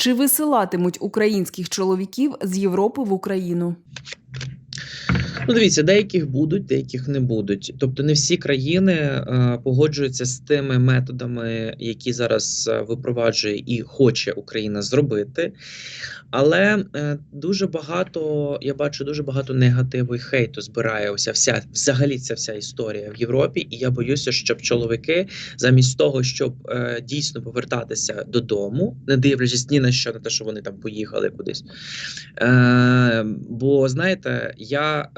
Чи висилатимуть українських чоловіків з Європи в Україну? Ну, дивіться, деяких будуть, деяких не будуть. Тобто, не всі країни е, погоджуються з тими методами, які зараз е, випроваджує і хоче Україна зробити. Але е, дуже багато я бачу дуже багато негативу і хейту збирає ося вся взагалі ця вся історія в Європі. І я боюся, щоб чоловіки, замість того, щоб дійсно повертатися додому, не дивлячись ні на що, на те, що вони там поїхали кудись. Бо знаєте, я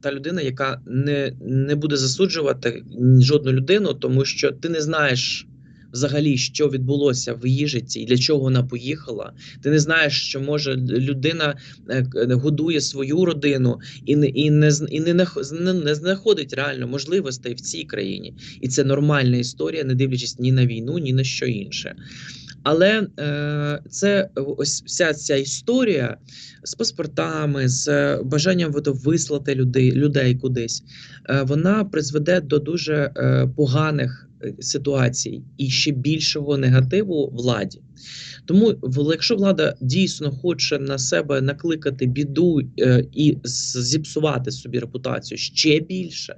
та людина, яка не, не буде засуджувати жодну людину, тому що ти не знаєш. Взагалі, що відбулося в її житті і для чого вона поїхала. Ти не знаєш, що може людина е, годує свою родину і не і не і не, не знаходить реально можливостей в цій країні. І це нормальна історія, не дивлячись ні на війну, ні на що інше. Але е, це ось вся ця історія з паспортами, з бажанням вислати людей, людей кудись, е, вона призведе до дуже е, поганих е, ситуацій і ще більшого негативу владі. Тому, якщо влада дійсно хоче на себе накликати біду е, і зіпсувати собі репутацію ще більше.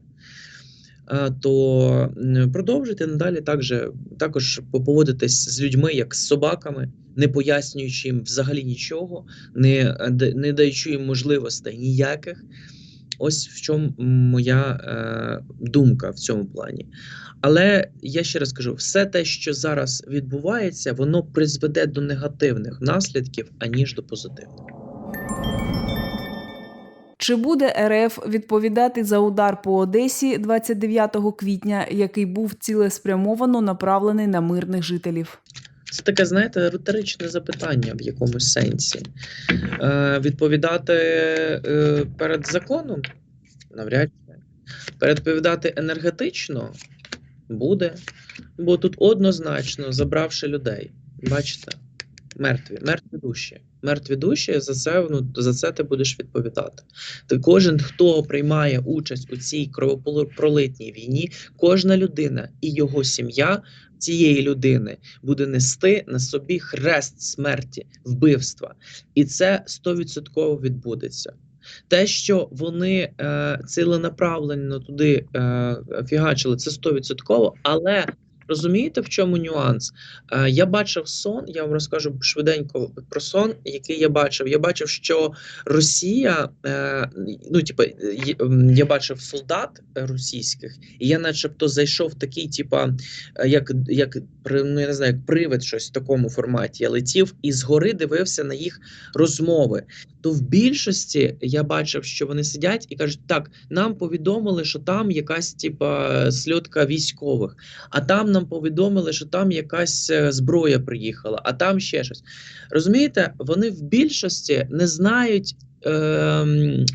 Е, То продовжуйте надалі також, також поводитись з людьми як з собаками, не пояснюючи їм взагалі нічого, не, е, не даючи їм можливостей ніяких. Ось в чому моя е, думка в цьому плані. Але я ще раз кажу: все те, що зараз відбувається, воно призведе до негативних наслідків, аніж до позитивних. Чи буде РФ відповідати за удар по Одесі 29 квітня, який був цілеспрямовано направлений на мирних жителів? Це таке, знаєте, риторичне запитання в якомусь сенсі. Е, відповідати е, перед законом навряд чи. Передповідати енергетично буде, бо тут однозначно забравши людей. Бачите, мертві, мертві душі. Мертві душі за це ну, за це ти будеш відповідати. Ти кожен, хто приймає участь у цій кровопролитній війні, кожна людина і його сім'я цієї людини буде нести на собі хрест смерті, вбивства. І це 100% відбудеться. Те, що вони е, ціленаправленно туди е, фігачили, це 100%, але розумієте, в чому нюанс? Е, я бачив сон, я вам розкажу швиденько про сон, який я бачив. Я бачив, що Росія, е, ну, типу, я бачив солдат російських, і я, начебто, зайшов такий, типа, е, як, як ну, я не знаю, як привид щось в такому форматі. Я летів і згори дивився на їх розмови. То в більшості я бачив, що вони сидять і кажуть: так, нам повідомили, що там якась типа сльотка військових, а там нам повідомили, що там якась е, зброя приїхала, а там ще щось. Розумієте, вони в більшості не знають. Ем,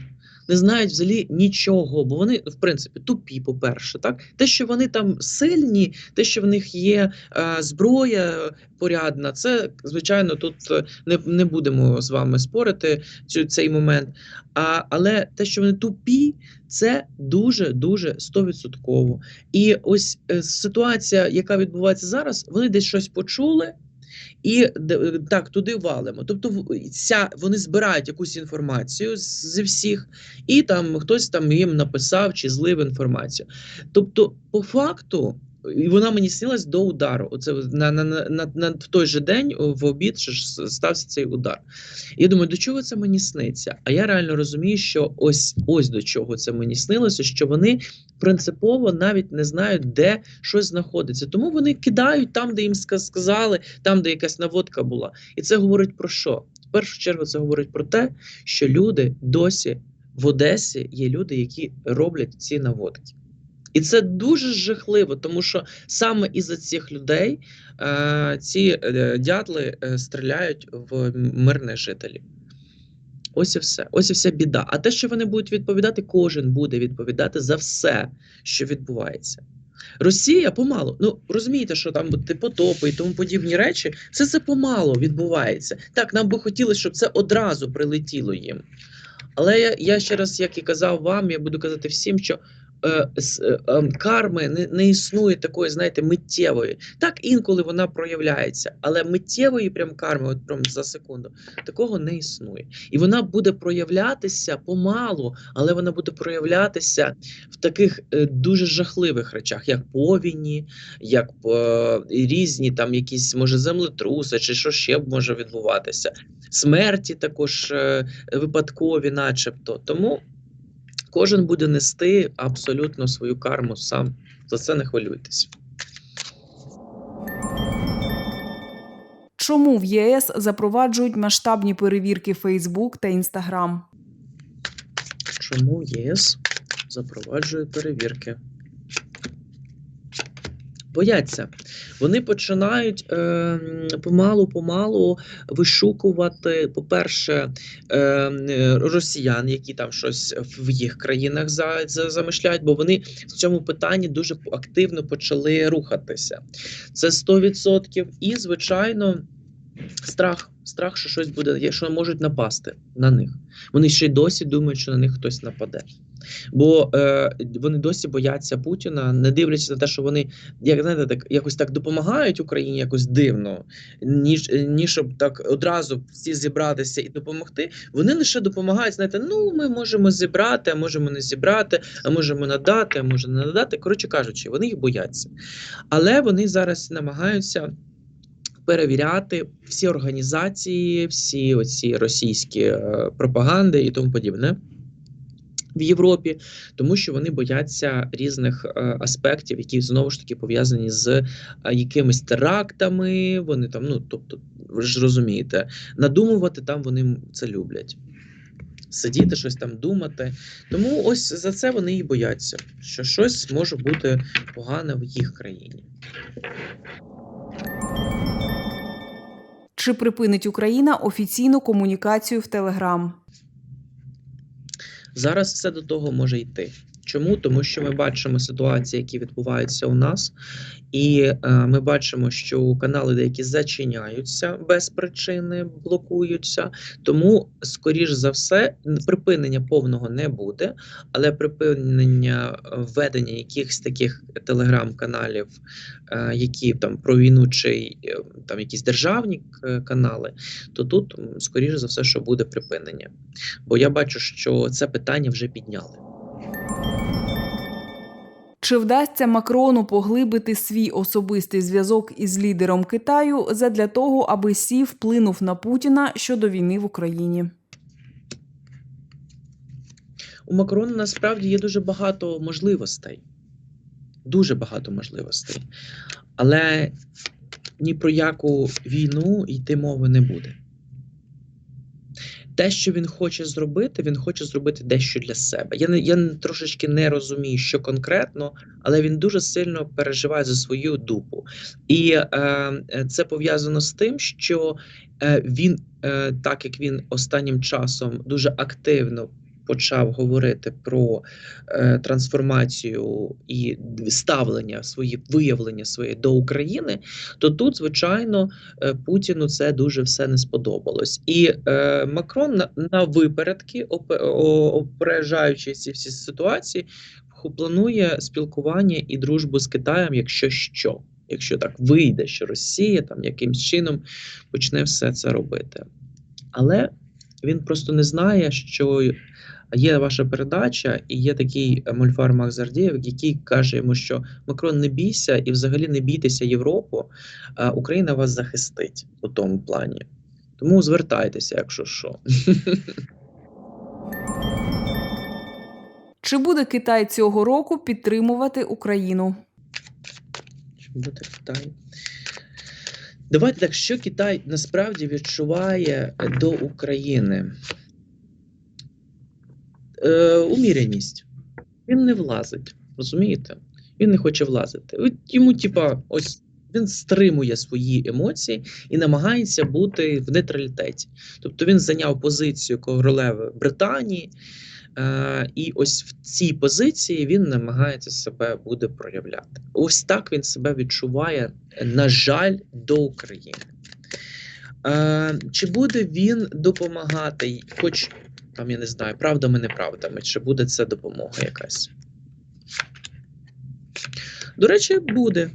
не знають взагалі нічого, бо вони, в принципі, тупі, по-перше, так те, що вони там сильні, те, що в них є е, зброя порядна, це звичайно тут е, не, не будемо з вами спорити цю цей момент. А, але те, що вони тупі, це дуже дуже стовідсотково. І ось е, ситуація, яка відбувається зараз, вони десь щось почули. І так туди валимо. Тобто, ця вони збирають якусь інформацію зі всіх, і там хтось там їм написав чи злив інформацію. Тобто, по факту, і вона мені снилась до удару. Оце на, на, на, на, на той же день в обід ж стався цей удар. І я думаю, до чого це мені сниться? А я реально розумію, що ось ось до чого це мені снилося, що вони принципово навіть не знають, де щось знаходиться. Тому вони кидають там, де їм ска- сказали, там, де якась наводка була. І це говорить про що? В першу чергу це говорить про те, що люди досі в Одесі є люди, які роблять ці наводки. І це дуже жахливо, тому що саме із-за цих людей е, ці е, дятли е, стріляють в мирних жителів. Ось і все. Ось і вся біда. А те, що вони будуть відповідати, кожен буде відповідати за все, що відбувається. Росія помалу. Ну розумієте, що там от, потопи і тому подібні речі, все це помалу відбувається. Так, нам би хотілося, щоб це одразу прилетіло їм. Але я, я ще раз, як і казав вам, я буду казати всім, що карми не, не існує такої, знаєте, миттєвої. Так інколи вона проявляється, але миттєвої прям карми, от прям за секунду, такого не існує. І вона буде проявлятися помалу, але вона буде проявлятися в таких е, дуже жахливих речах, як повіні, як е, різні там якісь може землетруси, чи що ще може відбуватися. Смерті також е, випадкові, начебто. Тому кожен буде нести абсолютно свою карму сам. За це не хвилюйтесь. Чому в ЄС запроваджують масштабні перевірки Фейсбук та Інстаграм? Чому ЄС запроваджує перевірки? Бояться. Вони починають е, помалу-помалу вишукувати, по-перше, е, росіян, які там щось в їх країнах за, за, замишляють, бо вони в цьому питанні дуже активно почали рухатися. Це 100%. І, звичайно, страх. Страх, що щось буде, що можуть напасти на них. Вони ще й досі думають, що на них хтось нападе. Бо е, вони досі бояться Путіна, не дивлячись на те, що вони як знаєте, так якось так допомагають Україні якось дивно, ніж ніж щоб так одразу всі зібратися і допомогти. Вони лише допомагають. Знаєте, ну ми можемо зібрати, а можемо не зібрати, а можемо надати, а може не надати. Коротше кажучи, вони їх бояться, але вони зараз намагаються. Перевіряти всі організації, всі оці російські е, пропаганди і тому подібне в Європі, тому що вони бояться різних е, аспектів, які знову ж таки пов'язані з е, якимись терактами. Вони там, ну тобто, ви ж розумієте, надумувати там вони це люблять. Сидіти, щось там думати. Тому ось за це вони і бояться, що щось може бути погане в їх країні. Чи припинить Україна офіційну комунікацію в Телеграм? Зараз все до того може йти. Чому? Тому що ми бачимо ситуації, які відбуваються у нас, і е, ми бачимо, що канали деякі зачиняються без причини, блокуються. Тому, скоріш за все, припинення повного не буде, але припинення е, введення якихось таких телеграм-каналів, е, які там про війну чи е, там якісь державні е, канали, то тут, скоріш за все, що буде припинення. Бо я бачу, що це питання вже підняли. Чи вдасться Макрону поглибити свій особистий зв'язок із лідером Китаю задля того, аби Сі вплинув на Путіна щодо війни в Україні? У Макрона насправді є дуже багато можливостей. Дуже багато можливостей. Але ні про яку війну йти мови не буде. Те, що він хоче зробити, він хоче зробити дещо для себе. Я не я трошечки не розумію, що конкретно, але він дуже сильно переживає за свою дупу. І е, це пов'язано з тим, що е, він, е, так як він останнім часом дуже активно почав говорити про е, трансформацію і ставлення свої виявлення своє до України, то тут, звичайно, е, Путіну це дуже все не сподобалось. І е, Макрон на, на випередки, опе- о- ці всі ситуації, планує спілкування і дружбу з Китаєм, якщо що. Якщо так вийде, що Росія там якимсь чином почне все це робити. Але він просто не знає, що є ваша передача, і є такий е, мольфар Макс Зардієв, який каже йому, що Макрон не бійся і взагалі не бійтеся Європу, а Україна вас захистить у тому плані. Тому звертайтеся, якщо що. Чи буде Китай цього року підтримувати Україну? Чи буде Китай? Давайте так, що Китай насправді відчуває до України? Е, уміреність. Він не влазить, розумієте? Він не хоче влазити. От Йому, типа, ось він стримує свої емоції і намагається бути в нейтралітеті. Тобто він зайняв позицію королеви Британії, е, і ось в цій позиції він намагається себе буде проявляти. Ось так він себе відчуває, на жаль, до України. Е, чи буде він допомагати, хоч там я не знаю, правдами, неправдами, чи буде це допомога якась. До речі, буде.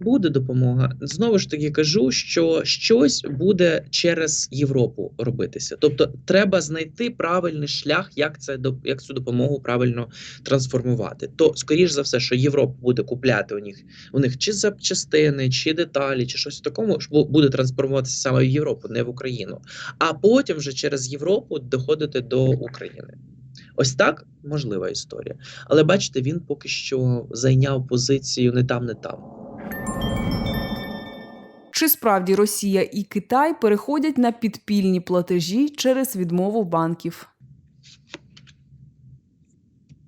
Буде допомога. Знову ж таки кажу, що щось буде через Європу робитися. Тобто, треба знайти правильний шлях, як це як цю допомогу правильно трансформувати. То скоріш за все, що Європа буде купляти у них у них чи запчастини, чи деталі, чи щось в такому буде трансформуватися саме в Європу, не в Україну. А потім вже через Європу доходити до України. Ось так можлива історія. Але бачите, він поки що зайняв позицію не там, не там. Чи справді Росія і Китай переходять на підпільні платежі через відмову банків?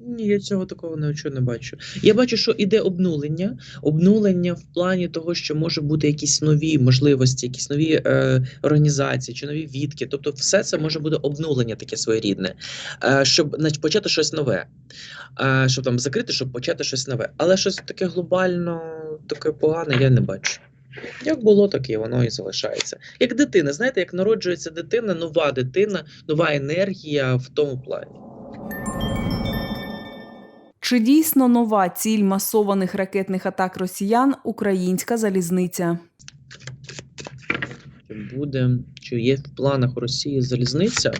Ні, я цього такого нічого не бачу. Я бачу, що іде обнулення. Обнулення в плані того, що може бути якісь нові можливості, якісь нові е, організації чи нові відки. Тобто, все це може бути обнулення таке своєрідне, е, щоб нач- почати щось нове. Е, щоб там закрити, щоб почати щось нове. Але щось таке глобально, таке погане, я не бачу. Як було, так і воно і залишається. Як дитина, знаєте, як народжується дитина, нова дитина, нова енергія в тому плані. Чи дійсно нова ціль масованих ракетних атак росіян українська залізниця? Буде, чи є в планах у Росії залізниця?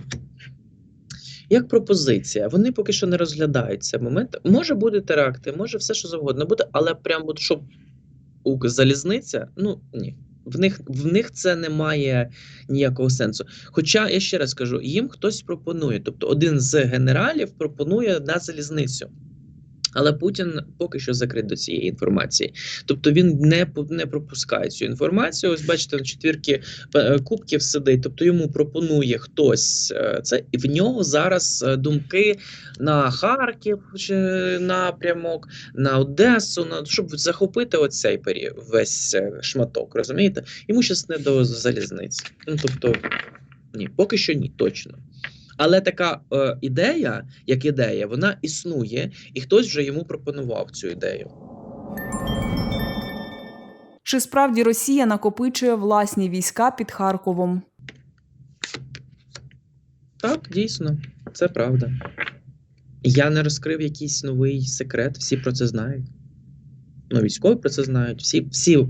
Як пропозиція, вони поки що не розглядають цей момент. Може бути теракти, може все що завгодно буде, але прям от щоб у залізниця, ну ні. В них, в них це не має ніякого сенсу. Хоча я ще раз кажу, їм хтось пропонує, тобто один з генералів пропонує на залізницю. Але Путін поки що закрит до цієї інформації. Тобто він не, не пропускає цю інформацію. Ось бачите, на четвірки е, кубків сидить. Тобто йому пропонує хтось е, це, і в нього зараз е, думки на Харків чи напрямок, на Одесу, на щоб захопити оцей період, весь шматок. Розумієте? Йому щас не до залізниці. Ну тобто, ні, поки що ні, точно. Але така е, ідея, як ідея, вона існує, і хтось вже йому пропонував цю ідею. Чи справді Росія накопичує власні війська під Харковом? Так, дійсно, це правда. Я не розкрив якийсь новий секрет, всі про це знають. Ну, військові про це знають, всі, всі е,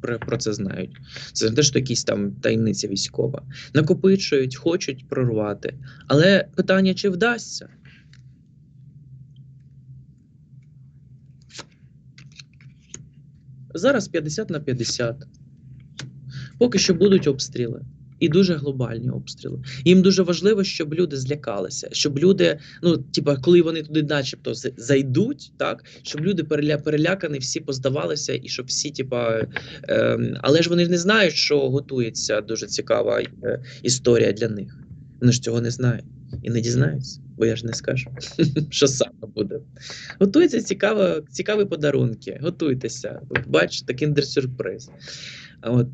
про, про це знають. Це не те, що якісь там таємниця військова. Накопичують, хочуть прорвати. Але питання, чи вдасться? Зараз 50 на 50. Поки що будуть обстріли. І дуже глобальні обстріли. Їм дуже важливо, щоб люди злякалися, щоб люди, ну типа, коли вони туди, начебто, зайдуть, так щоб люди переля, перелякані, всі поздавалися, і щоб всі, типа, ем, але ж вони не знають, що готується дуже цікава е, історія для них. Вони ж цього не знають і не дізнаються, бо я ж не скажу, що саме буде. Готуються цікаво, цікаві подарунки. Готуйтеся. От Бачите, кіндер-сюрприз.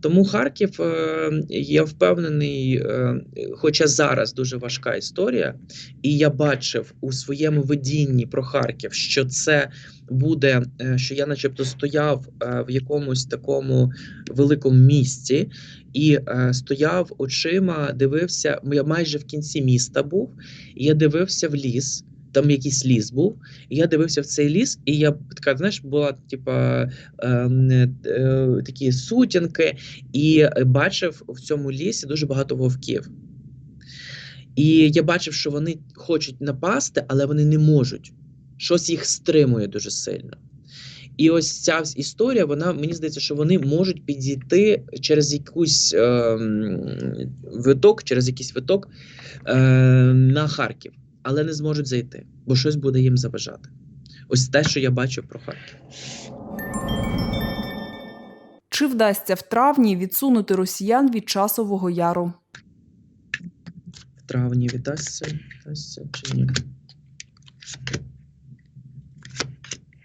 Тому Харків, е, я впевнений, е, хоча зараз дуже важка історія, і я бачив у своєму видінні про Харків, що це буде, е, що я, начебто, стояв в якомусь такому великому місці і стояв очима, дивився. Я майже в кінці міста був, і я дивився в ліс. Там якийсь ліс був, і я дивився в цей ліс, і я така, знаєш, була типа е, е, такі сутінки, і е, бачив в цьому лісі дуже багато вовків. І я бачив, що вони хочуть напасти, але вони не можуть. Щось їх стримує дуже сильно. І ось ця історія, вона мені здається, що вони можуть підійти через якусь ем, виток, через якийсь виток е, на Харків, але не зможуть зайти, бо щось буде їм заважати. Ось те, що я бачу про Харків. Чи вдасться в травні відсунути росіян від часового яру? В травні віддасться, віддасться чи ні?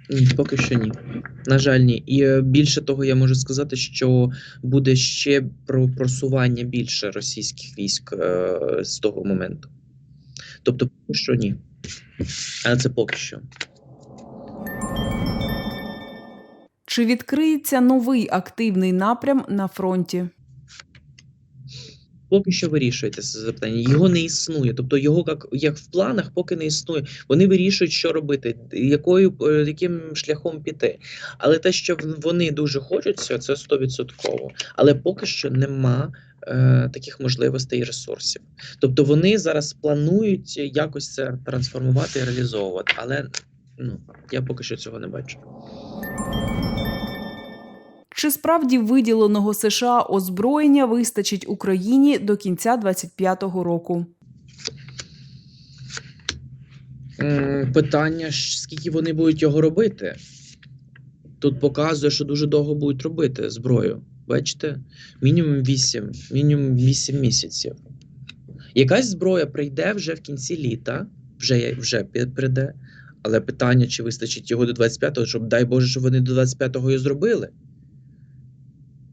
Ні, поки що ні. На жаль, ні. І е, більше того, я можу сказати, що буде ще про просування більше російських військ е, з того моменту. Тобто, що ні. Але це поки що. Чи відкриється новий активний напрям на фронті? Поки що вирішується це запитання. Його не існує. Тобто його як, як в планах поки не існує. Вони вирішують, що робити, якою е, яким шляхом піти. Але те, що вони дуже хочуть це 100%. Але поки що нема. е, Таких можливостей і ресурсів, тобто вони зараз планують якось це трансформувати і реалізовувати, але ну я поки що цього не бачу. Чи справді виділеного США озброєння вистачить Україні до кінця 2025 року? Питання, ж, скільки вони будуть його робити. Тут показує, що дуже довго будуть робити зброю. Бачите? Мінімум 8, мінімум 8 місяців. Якась зброя прийде вже в кінці літа, вже, вже прийде. Але питання, чи вистачить його до 25-го, щоб дай Боже, щоб вони до 25-го і зробили.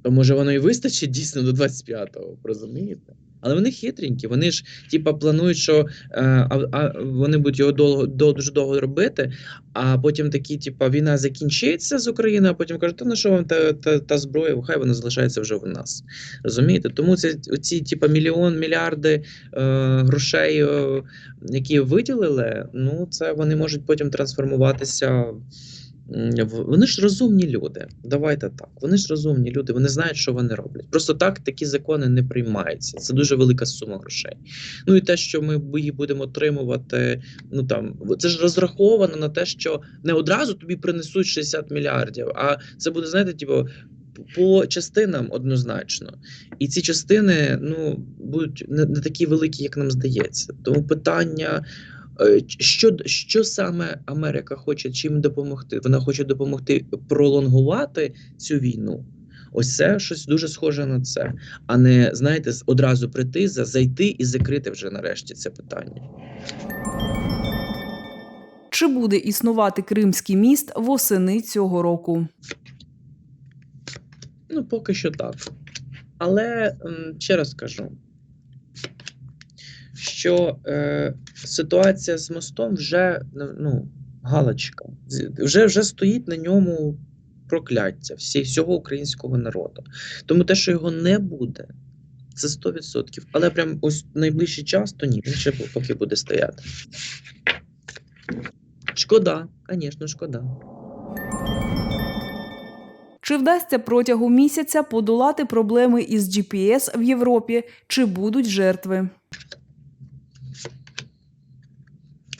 То може воно і вистачить дійсно до 25-го, розумієте? Але вони хитренькі, вони ж типа планують, що е, а, а вони будуть його довго, до, дуже довго робити, а потім такі, типа, війна закінчиться з Україною, а потім кажуть, та на що вам та, та, та зброя, хай вона залишається вже в нас. Розумієте? Тому це ці, типа, мільйон, мільярди е, грошей, е, які виділили, ну це вони можуть потім трансформуватися. Вони ж розумні люди. Давайте так. Вони ж розумні люди, вони знають, що вони роблять. Просто так такі закони не приймаються. Це дуже велика сума грошей. Ну і те, що ми її будемо отримувати, ну там це ж розраховано на те, що не одразу тобі принесуть 60 мільярдів, а це буде, знаєте, типу. По частинам однозначно, і ці частини ну будуть не, не такі великі, як нам здається. Тому питання, що, що саме Америка хоче чим допомогти? Вона хоче допомогти пролонгувати цю війну. Ось це щось дуже схоже на це, а не знаєте, одразу прийти зайти і закрити вже нарешті це питання. Чи буде існувати Кримський міст восени цього року? Ну, поки що так. Але ще раз кажу, що е, ситуація з мостом вже ну, галочка. Вже, вже стоїть на ньому прокляття всі, всього українського народу. Тому те, що його не буде, це 100%. Але прям ось найближчий час, то ні, він ще поки буде стояти. Шкода, звісно, шкода. Чи вдасться протягом місяця подолати проблеми із GPS в Європі? Чи будуть жертви?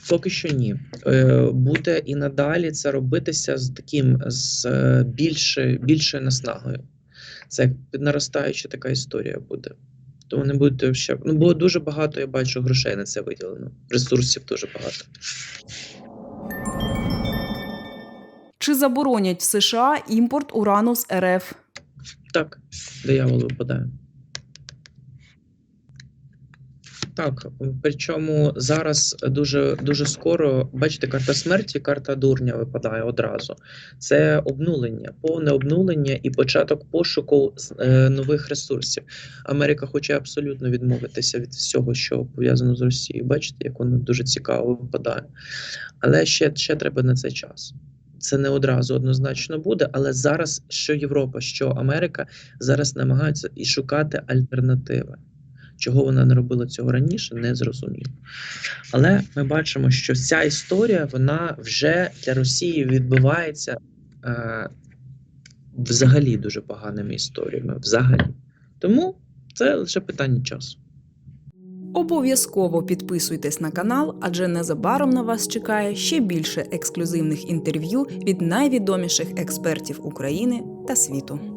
Поки що ні. Е, буде і надалі це робитися з таким з е, більше, більшою наснагою. Це як піднаростаюча така історія буде. Тому не будете ще. Ну, бо дуже багато я бачу грошей на це виділено. Ресурсів дуже багато. Чи заборонять в США імпорт урану з РФ? Так, диявол випадає. Так, причому зараз дуже дуже скоро, бачите, карта смерті, карта дурня випадає одразу. Це обнулення, повне обнулення і початок пошуку е, нових ресурсів. Америка хоче абсолютно відмовитися від всього, що пов'язано з Росією. Бачите, як воно дуже цікаво випадає. Але ще, ще треба на це час. Це не одразу однозначно буде, але зараз що Європа, що Америка зараз намагаються і шукати альтернативи. Чого вона не робила цього раніше, не зрозуміло. Але ми бачимо, що ця історія вона вже для Росії відбувається е, взагалі дуже поганими історіями. Взагалі. Тому це лише питання часу. Обов'язково підписуйтесь на канал, адже незабаром на вас чекає ще більше ексклюзивних інтерв'ю від найвідоміших експертів України та світу.